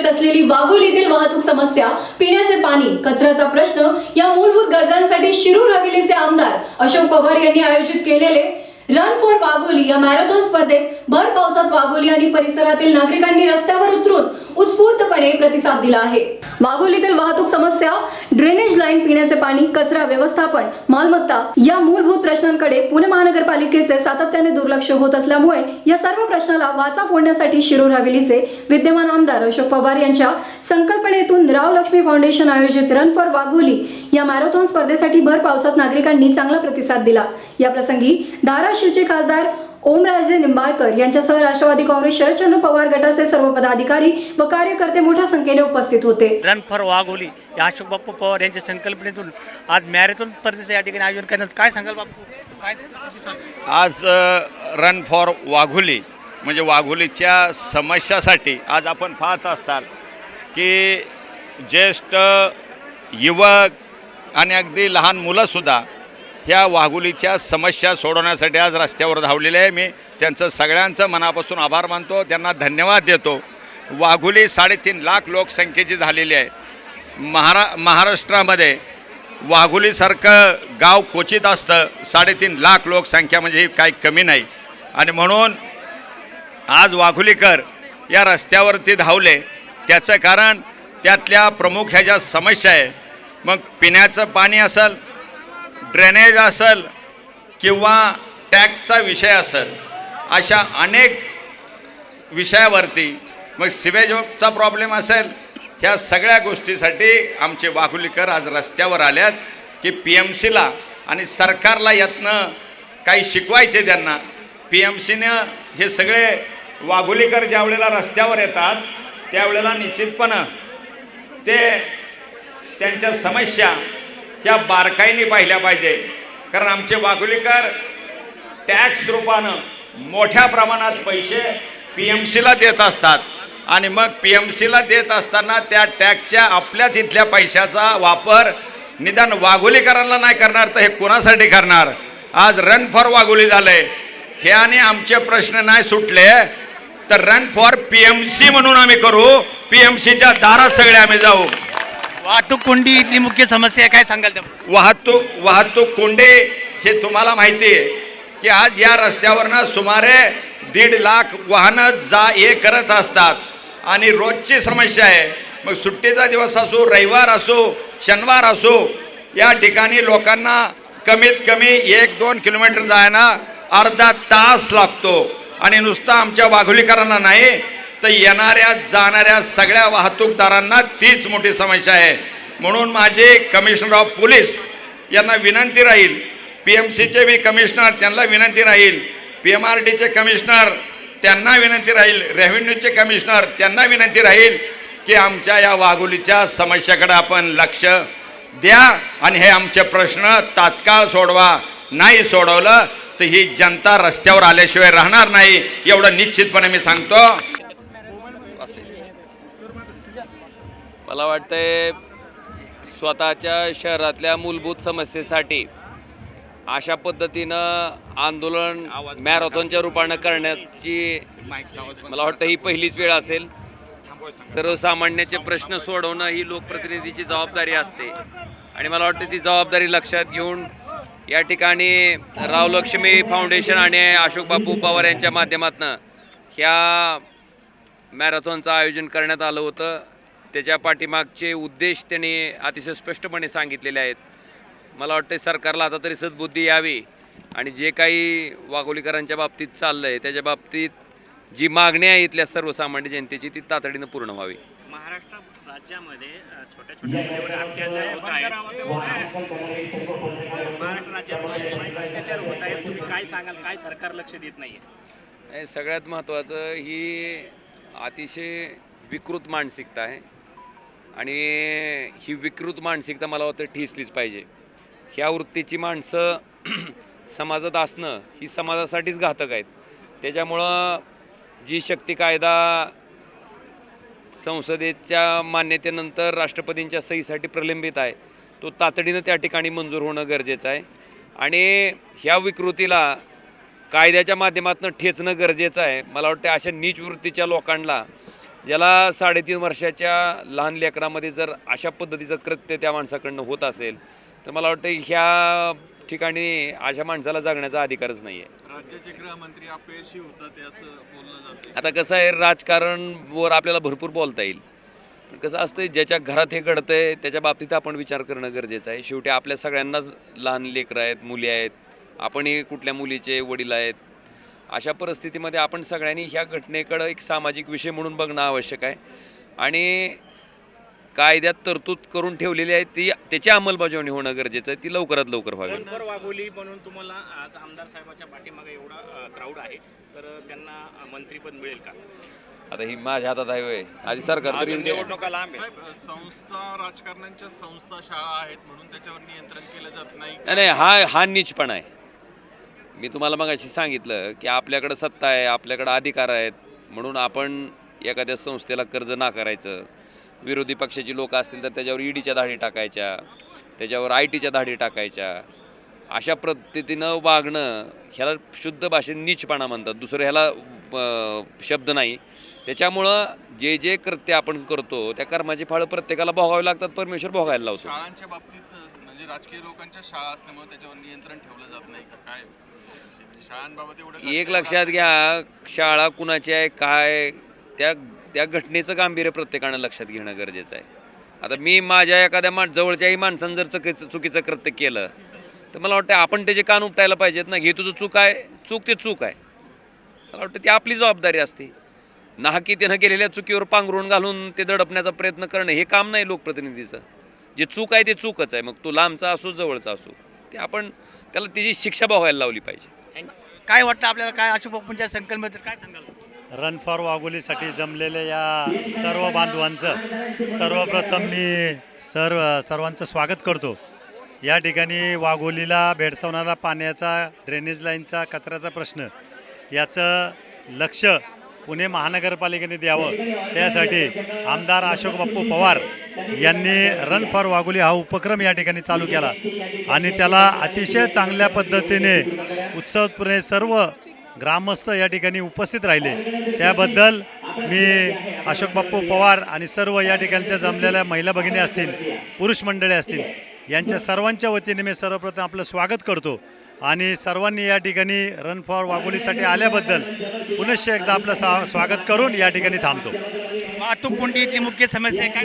चर्चेत असलेली वाघोलीतील वाहतूक समस्या पिण्याचे पाणी कचऱ्याचा प्रश्न या मूलभूत गरजांसाठी शिरूर हवेलीचे आमदार अशोक पवार यांनी आयोजित केलेले रन फॉर वाघोली या मॅरेथॉन स्पर्धेत भर पावसात वाघोली आणि परिसरातील नागरिकांनी रस्त्यावर उतरून उत्स्फूर्तपणे प्रतिसाद दिला आहे. वाघोलीतील वाहतूक समस्या ड्रेनेज लाईन पिण्याचे पाणी कचरा व्यवस्थापन मालमत्ता या मूलभूत प्रश्नांकडे पुणे महानगरपालिकेचे सातत्याने दुर्लक्ष होत असल्यामुळे या सर्व प्रश्नाला वाचा फोडण्यासाठी शिरूर हवेलीचे विद्यमान आमदार अशोक पवार यांच्या संकल्पनेतून राव लक्ष्मी फाउंडेशन आयोजित रन फॉर वाघोली या मॅरेथॉन स्पर्धेसाठी भर पावसात नागरिकांनी चांगला प्रतिसाद दिला. या प्रसंगी धाराशिवचे खासदार ओमराजे निंबाळकर यांच्यासह राष्ट्रवादी काँग्रेस शरदचंद्र पवार गटाचे सर्व पदाधिकारी व कार्यकर्ते मोठ्या संख्येने उपस्थित होते रन फॉर वाघोली या अशोक बाप्पू पवार यांच्या संकल्पनेतून आज मॅरेथॉन स्पर्धेचं या ठिकाणी आयोजन करण्यात काय सांगाल बापू काय? आज रन फॉर वाघोली म्हणजे वाघोलीच्या समस्यासाठी आज आपण पाहत असताल की ज्येष्ठ युवक आणि अगदी लहान मुलंसुद्धा ह्या वाघोलीच्या समस्या सोडवण्यासाठी आज रस्त्यावर धावलेले आहे. मी त्यांचं सगळ्यांचं मनापासून आभार मानतो. त्यांना धन्यवाद देतो. वाघोली साडेतीन लाख लोकसंख्येची झालेली आहे. महारा महाराष्ट्रामध्ये वाघोलीसारखं गाव क्वचित असतं. साडेतीन लाख लोकसंख्या म्हणजे ही काही कमी नाही. आणि म्हणून आज वाघोलीकर या रस्त्यावरती धावले. त्याचं कारण त्यातल्या प्रमुख ह्या ज्या समस्या आहे मग पिण्याचं पाणी असेल ड्रेनेज असेल किंवा टॅक्सचा विषय असेल अशा अनेक विषयावरती मग सिवेजचा प्रॉब्लेम असेल ह्या सगळ्या गोष्टीसाठी आमचे वाघुलीकर आज रस्त्यावर आल्यात की पी एम सीला आणि सरकारला यातनं काही शिकवायचे त्यांना. पी एम सीनं हे सगळे वाघुलीकर ज्या वेळेला रस्त्यावर येतात त्यावेळेला निश्चितपणं ते त्यांच्या समस्या ह्या बारकाईने पाहिल्या पाहिजे. कारण आमचे वाघोलीकर टॅक्स रूपानं मोठ्या प्रमाणात पैसे पी एम सीला देत असतात. आणि मग पी एम सीला देत असताना त्या टॅक्सच्या आपल्याच इथल्या पैशाचा वापर निदान वाघोलीकरांना नाही करणार तर हे कोणासाठी करणार? आज रन फॉर वाघोली झालंय. हे आणि आमचे प्रश्न नाही सुटले तर run for P M C म्हणून आम्ही करू. पी एम सीच्या दारात सगळे आम्ही जाऊ. वाहतूक कोंडी इथली मुख्य समस्या आहे काय सांगाल त्या वाहतूक वाहतूक कोंडे हे तुम्हाला माहिती आहे की आज या रस्त्यावरनं सुमारे दीड लाख वाहनं जा ये करत असतात. आणि रोजची समस्या आहे. मग सुट्टीचा दिवस असो रविवार असो शनिवार असो या ठिकाणी लोकांना कमीत कमी एक दोन किलोमीटर जायला अर्धा तास लागतो. आणि नुसता आमच्या वाघोलीकरांना नाही तर येणाऱ्या जाणाऱ्या सगळ्या वाहतूकदारांना तीच मोठी समस्या आहे. म्हणून माझे कमिशनर ऑफ पोलीस यांना विनंती राहील. पी एम सीचे बी कमिशनर त्यांना विनंती राहील. पी एम आर डीचे कमिशनर त्यांना विनंती राहील. रेव्हेन्यूचे कमिशनर त्यांना विनंती राहील की आमच्या या वाघोलीच्या समस्याकडे आपण लक्ष द्या आणि हे आमचे प्रश्न तात्काळ सोडवा. नाही सोडवलं तर ही जनता रस्त्यावर आल्याशिवाय राहणार नाही. एवढं निश्चितपणे मी सांगतो. मला वाटतंय स्वतःच्या शहरातल्या मूलभूत समस्येसाठी अशा पद्धतीनं आंदोलन मॅरेथॉनच्या रूपानं करण्याची मला वाटतं ही पहिलीच वेळ असेल. सर्वसामान्याचे प्रश्न सोडवणं ही लोकप्रतिनिधीची जबाबदारी असते. आणि मला वाटतं ती जबाबदारी लक्षात घेऊन या ठिकाणी राव लक्ष्मी फाउंडेशन आणि अशोक बापू पवार यांच्या माध्यमातून ह्या मॅरेथॉनचं आयोजन करण्यात आलं होतं. त्याच्या पाठीमागचे उद्देश त्यांनी अतिशय स्पष्टपणे सांगितलेले आहेत. मला वाटतं सरकारला आता तरी सद्बुद्धी यावी आणि जे काही वाघोलीकरांच्या बाबतीत चाललं आहे त्याच्या बाबतीत जी मागणी आहे इथल्या सर्वसामान्य जनतेची ती तातडीनं पूर्ण व्हावी. महाराष्ट्र राज्यामध्ये छोट्या छोट्या अत्याचार होत आहेत. महाराष्ट्र राज्यात अत्याचार होत आहेत. तुम्ही काय सांगाल? काय सरकार लक्ष देत नाही सगळ्यात महत्त्वाचं ही अतिशय विकृत मानसिकता आहे. आणि ही विकृत मानसिकता मला वाटतं ठिसलीच पाहिजे. ह्या वृत्तीची माणसं समाजात असणं ही समाजासाठीच घातक आहेत. त्याच्यामुळं जी शक्ती कायदा संसदेच्या मान्यतेनंतर राष्ट्रपतींच्या सहीसाठी प्रलंबित आहे तो तातडीनं त्या ठिकाणी मंजूर होणं गरजेचं आहे. आणि ह्या विकृतीला कायद्याच्या माध्यमातून ठेचणं गरजेचं आहे. मला वाटतं अशा नीच वृत्तीच्या लोकांना ज्याला साडेतीन वर्षाच्या लहान लेकरामध्ये जर अशा पद्धतीचं कृत्य त्या माणसाकडनं होत असेल तर मला वाटतं ह्या ठिकाणी अशा माणसाला जगण्याचा अधिकारच नाही आहे राज्याचे गृहमंत्री अपयशी होतात असं बोललं जातं. आता कसं आहे राजकारणवर आपल्याला भरपूर बोलता येईल. पण कसं असतं ज्याच्या घरात हे घडतंय त्याच्या बाबतीत आपण विचार करणं गरजेचं आहे. शेवटी आपल्या सगळ्यांनाच लहान लेकरं आहेत मुली आहेत. आपणही कुठल्या मुलीचे वडील आहेत. अशा परिस्थितीमध्ये आपण सगळ्यांनी ह्या घटनेकडं एक सामाजिक विषय म्हणून बघणं आवश्यक आहे. आणि कायद्यात तरतूद करून ठेवलेली आहे ती त्याची अंमलबजावणी होणं गरजेचं आहे ती लवकरात लवकर व्हावी. वाघोली म्हणून तुम्हाला आज आमदार साहेबाच्या पाठीमागे एवढा क्राऊड आहे तर त्यांना मंत्रीपद मिळेल का? आता ही माझ्या हातात आहे होय. आधी सरकार तरी दे. साहेब संस्था राजकारण्यांच्या संस्था शाळा आहेत म्हणून त्याच्यावर नियंत्रण केलं जात नाही. नाही नाही हा हा नीचपणा आहे. मी तुम्हाला मगाशी सांगितलं की आपल्याकडं सत्ता आहे आपल्याकडं अधिकार आहेत म्हणून आपण एखाद्या संस्थेला कर्ज नाकारायचं विरोधी पक्षाची लोक असतील तर त्याच्यावर ईडीच्या धाडी टाकायच्या त्याच्यावर आय टीच्या धाडी टाकायच्या. अशा पद्धतीनं वागणं ह्याला शुद्ध भाषेत नीचपणा म्हणतात. दुसरं ह्याला शब्द नाही. त्याच्यामुळं जे जे कृत्य आपण करतो त्या कर्माची फळं प्रत्येकाला भोगावी लागतात परमेश्वर भोगायला लावतो. शाळांच्या बाबतीत म्हणजे राजकीय लोकांच्या शाळा असल्यामुळे त्याच्यावर नियंत्रण ठेवलं जात नाही का? काय? एक लक्षात घ्या शाळा कुणाची आहे काय त्या त्या घटनेचं गांभीर्य प्रत्येकानं लक्षात घेणं गरजेचं आहे. आता मी माझ्या एखाद्या मा जवळच्याही माणसानं जर चुकीचं चुकीचं कृत्य केलं तर मला वाटतं आपण त्याचे कान उपटायला पाहिजेत ना हे तुझं चूक आहे चूक ते चूक आहे. मला वाटतं ती आपली जबाबदारी असते. नाहकी त्यानं केलेल्या चुकीवर पांघरून घालून ते दडपण्याचा प्रयत्न करणं हे काम नाही लोकप्रतिनिधीचं. जे चूक आहे ते चूकच आहे. मग तो लांबचा असो जवळचा असो. ते आपण त्याला त्याची शिक्षा बघायला लावली पाहिजे. काय वाटतं आपल्याला? काय अशोक बापूंच्या संकल्पनेबद्दल काय सांगाल? रन फॉर वाघोलीसाठी जमलेल्या या सर्व बांधवांचं सर्वप्रथम मी सर्व सर्वांचं स्वागत करतो. या ठिकाणी वाघोलीला भेडसावणारा पाण्याचा ड्रेनेज लाईनचा कचऱ्याचा प्रश्न याचं लक्ष पुणे महानगरपालिकेने द्यावं. त्यासाठी आमदार अशोक बाप्पू पवार यांनी रन फॉर वाघोली हा उपक्रम या ठिकाणी चालू केला. आणि त्याला अतिशय चांगल्या पद्धतीने उत्सवपूर्ण सर्व ग्रामस्थ या ठिकाणी उपस्थित राहिले. त्याबद्दल मी अशोक बाप्पू पवार आणि सर्व या ठिकाणच्या जमलेल्या महिला भगिनी असतील पुरुष मंडळी असतील यांच्या सर्वांच्या वतीने मी सर्वप्रथम आपलं स्वागत करतो. आणि सर्वांनी या ठिकाणी रन फॉर वाघोलीसाठी आल्याबद्दल पुनश्च एकदा आपलं सा स्वागत करून या ठिकाणी थांबतो. वाहतूक कोणती इथली मुख्य समस्या आहे. काय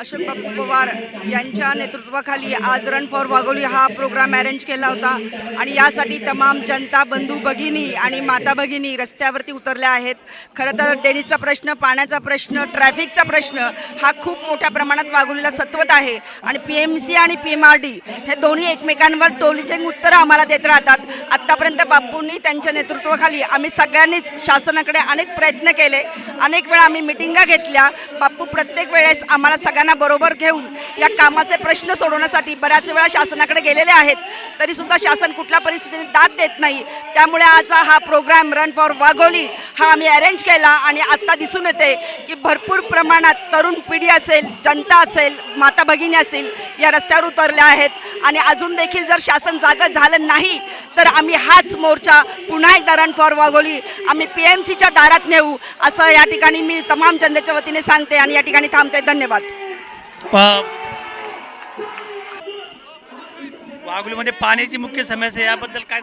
अशोक बापू पवार यांच्या नेतृत्वाखाली आज रन फॉर वाघोली हा प्रोग्राम अरेंज केला होता. आणि यासाठी तमाम जनता बंधू भगिनी आणि माता भगिनी रस्त्यावरती उतरल्या आहेत. खरं तर डेनिसचा प्रश्न पाण्याचा प्रश्न ट्रॅफिकचा प्रश्न हा खूप मोठ्या प्रमाणात वाघोलीला सत्वत आहे. आणि पी एम सी आणि पी एम आर डी हे दोन्ही एकमेकांवर टोलीचे उत्तरं आम्हाला देत राहतात. आत्तापर्यंत बापूंनी त्यांच्या नेतृत्वाखाली आम्ही सगळ्यांनीच शासनाकडे अनेक प्रयत्न केले. अनेक वेळा आम्ही मिटिंगा घेतल्या. बापू प्रत्येक वेळेस आम्हाला सगळ्या सगळ्यांना बरोबर घेऊन या कामाचे प्रश्न सोडवण्यासाठी बऱ्याच वेळा शासनाकडे गेलेले आहेत. तरीसुद्धा शासन कुठल्या परिस्थितीने दाद देत नाही. त्यामुळे आजचा हा प्रोग्राम रन फॉर वाघोली हा आम्ही अरेंज केला आणि आत्ता दिसून येते की भरपूर प्रमाणात तरुण पिढी असेल जनता असेल माता भगिनी असतील या रस्त्यावर उतरल्या आहेत. आणि अजून देखील जर शासन जागं झालं नाही तर आम्ही हाच मोर्चा पुन्हा एकदा रन फॉर वाघोली. आम्ही पी एम सीच्या दारात नेऊ असं या ठिकाणी मी तमाम जनतेच्या वतीने सांगते आणि या ठिकाणी थांबते. धन्यवाद. वाघोलीमध्ये पाण्याची मुख्य समस्या याबद्दल काय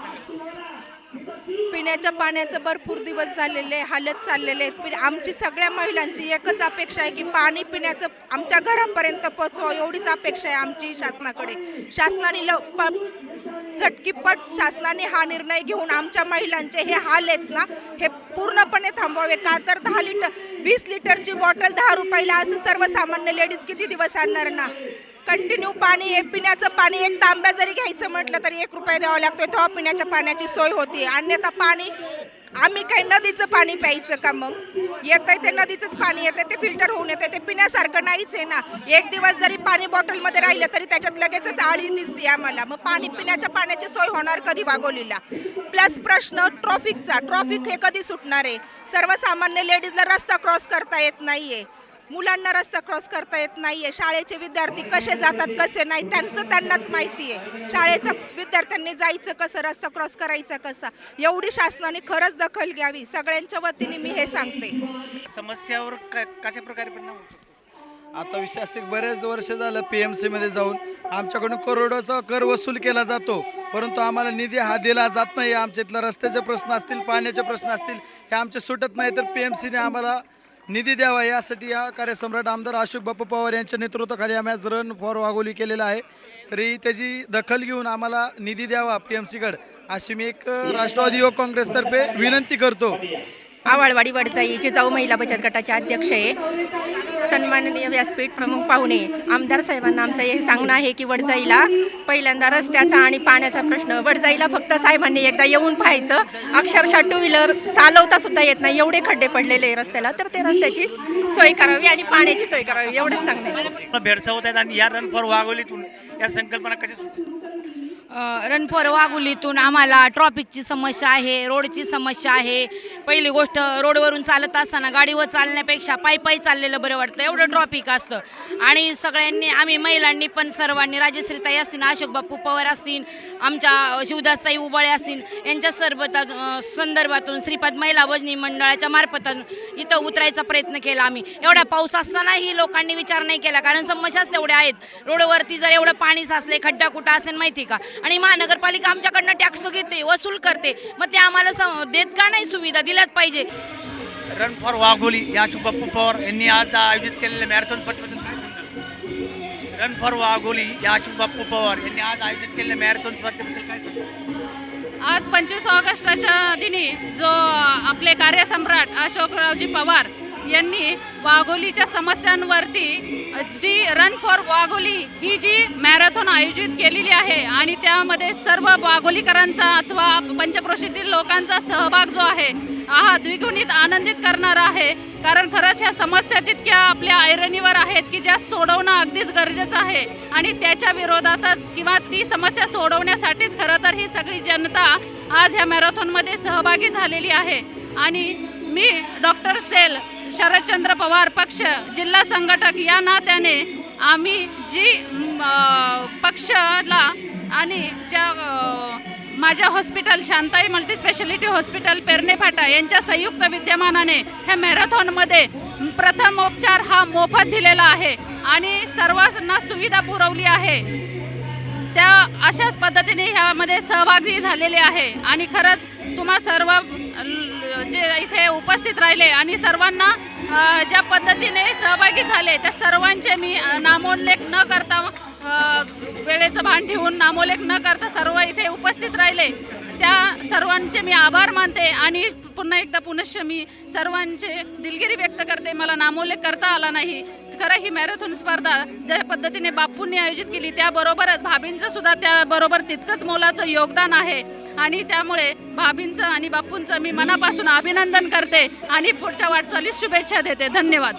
पिण्याच्या पाण्याचं भरपूर दिवस झालेले हालत चाललेले आहेत. आमची सगळ्या महिलांची एकच अपेक्षा आहे की पाणी पिण्याचं आमच्या घरापर्यंत पोचवा एवढीच अपेक्षा आहे आमची शासनाकडे. शासनाने लव झटकीपट शासनाने हा निर्णय घेऊन आमच्या महिलांचे हे हाल आहेत ना हे पूर्णपणे थांबवावे. का तर दहा लिटर वीस लिटरची बॉटल दहा रुपयाला असं सर्वसामान्य लेडीज किती दिवस आणणार ना? कंटिन्यू पाणी हे पिण्याचं पाणी एक तांब्या जरी घ्यायचं म्हटलं तरी एक रुपया द्यावा लागतोय. तेव्हा पिण्याच्या पाण्याची सोय होती अन्यथा पाणी आम्ही काही नदीचं पाणी प्यायचं का मग? येतंय ते नदीचंच पाणी येतंय ते फिल्टर होऊन येतंय ते पिण्यासारखं नाहीच आहे ना. एक दिवस जरी पाणी बॉटलमध्ये राहिलं तरी त्याच्यात लगेचच आळी दिसते आम्हाला. मग पाणी पिण्याच्या पाण्याची सोय होणार कधी वागोलीला प्लस प्रश्न ट्रॉफिकचा ट्रॉफिक हे कधी सुटणार आहे? सर्वसामान्य लेडीजला रस्ता क्रॉस करता येत नाही आहे मुलांना रस्ता क्रॉस करता येत नाहीये. शाळेचे विद्यार्थी कसे जातात कसे नाही त्यांचं त्यांनाच माहिती आहे शाळेच्या विद्यार्थ्यांनी जायचं कसं रस्ता क्रॉस करायचा कसा? एवढी शासनाने खरंच दखल घ्यावी. सगळ्यांच्या वतीने मी हे सांगते. समस्यावर क- कशा प्रकारे परिणाम होऊ शकतो आता विषय असे बरेच वर्ष झालं पी एम सीमध्ये जाऊन आमच्याकडून करोडोचा कर वसूल केला जातो. परंतु आम्हाला निधी हा दिला जात नाही. आमच्या इथला रस्त्याचे प्रश्न असतील पाण्याचे प्रश्न असतील हे आमचे सुटत नाही. तर पी एम सीने आम्हाला निधी द्यावा यासाठी या कार्यसम्राट आमदार अशोक बाप्पा पवार यांच्या नेतृत्वाखाली आम्ही आज रन फॉर वाघोली केलेला आहे. तरी त्याची दखल घेऊन आम्हाला निधी द्यावा पी एम सीकडे अशी मी एक राष्ट्रवादी युवक काँग्रेसतर्फे विनंती करतो. आवाळवाडी वडजाई जिजाऊ महिला बचत गटाचे अध्यक्ष आहे. सन्माननीय व्यासपीठ प्रमुख पाहुणे आमदार साहेबांना आमचं हे सांगणं आहे की वडजाईला पहिल्यांदा रस्त्याचा आणि पाण्याचा प्रश्न वडजाईला फक्त साहेबांनी एकदा येऊन पाहायचं. अक्षरशः टू व्हीलर चालवता सुद्धा येत नाही. एवढे खड्डे पडलेले आहे रस्त्याला. तर ते रस्त्याची सोय करावी आणि पाण्याची सोय करावी. एवढंच सांगणे भेडसावत आहेत आणि या रन फॉर वाघोलीतून या संकल्पना कशा सुटतात? रणफोर वाघुलीतून आम्हाला ट्रॉफिकची समस्या आहे रोडची समस्या आहे. पहिली गोष्ट रोडवरून चालत असताना गाडीवर चालण्यापेक्षा पायी पायी चाललेलं बरं वाटतं. एवढं ट्रॉफिक असतं. आणि सगळ्यांनी आम्ही महिलांनी पण सर्वांनी राजश्रीताई असतील अशोक बापू पवार असतील आमच्या शिवदासताई उबाळे असतील यांच्या सरबता संदर्भातून श्रीपाद महिला भजनी मंडळाच्या मार्फतातून इथं उतरायचा प्रयत्न केला आम्ही. एवढा पाऊस असतानाही लोकांनी विचार नाही केला कारण समस्याच तेवढ्या आहेत. रोडवरती जर एवढं पाणी साचले खड्डा कुठं असेल माहिती का? आणि महानगरपालिका आमच्याकडनं टॅक्स घेते वसूल करते. मग ते आम्हाला देत का नाही सुविधा? दिल्याच पाहिजे. रन फॉर वाघोली या बाप्पू पवार यांनी आज आयोजित केलेल्या मॅरेथॉन स्पर्धेबद्दल रन फॉर वाघोली या बाप्पू पवार यांनी आज आयोजित केलेल्या मॅरेथॉन स्पर्धेबद्दल काय आज पंचवीस ऑगस्टाच्या दिनी जो आपले कार्यसम्राट अशोकरावजी पवार यांनी वाघोलीच्या समस्यांवरती जी रन फॉर वाघोली ही जी मॅरेथॉन आयोजित केलेली आहे आणि त्यामध्ये सर्व वाघोलीकरांचा अथवा पंचक्रोशीतील लोकांचा सहभाग जो आहे हा द्विगुणित आनंदित करणारा आहे. कारण खरंच ह्या समस्या तितक्या आपल्या ऐरणीवर आहेत की ज्या सोडवणं अगदीच गरजेचं आहे. आणि त्याच्या विरोधातच किंवा ती समस्या सोडवण्यासाठीच खरं तर ही सगळी जनता आज ह्या मॅरेथॉनमध्ये सहभागी झालेली आहे. आणि मी डॉक्टर सेल शरदचंद्र पवार पक्ष जिल्हा संघटक या नात्याने आम्ही जी पक्षला पक्षाला आणि ज्या माझ्या हॉस्पिटल शांताई मल्टीस्पेशालिटी हॉस्पिटल पेरणे फाटा यांच्या संयुक्त विद्यमानाने ह्या मॅरेथॉनमध्ये प्रथमोपचार हा मोफत दिलेला आहे आणि सर्वांना सुविधा पुरवली आहे. त्या अशाच पद्धतीने ह्यामध्ये सहभागी झालेले आहे आणि खरंच तुम्हा सर्व जे इथे उपस्थित राहिले आणि सर्वांना ज्या पद्धतीने सहभागी झाले त्या सर्वांचे मी नामोल्लेख न करता वेळेचं भान ठेवून नामोल्लेख न करता सर्व इथे उपस्थित राहिले. त्या सर्वांचे मी आभार मानते आणि पुन्हा एकदा पुनश्च मी सर्वांचे दिलगिरी व्यक्त करते. मला नामोल्लेख करता आला नाही. खरं ही मॅरेथॉन स्पर्धा ज्या पद्धतीने बापूंनी आयोजित केली त्याबरोबरच भाभींचं सुद्धा त्याबरोबर तितकंच मोलाचं योगदान आहे. आणि त्यामुळे भाभींचं आणि बापूंचं मी मनापासून अभिनंदन करते आणि पुढच्या वाटचालीस शुभेच्छा देते. धन्यवाद.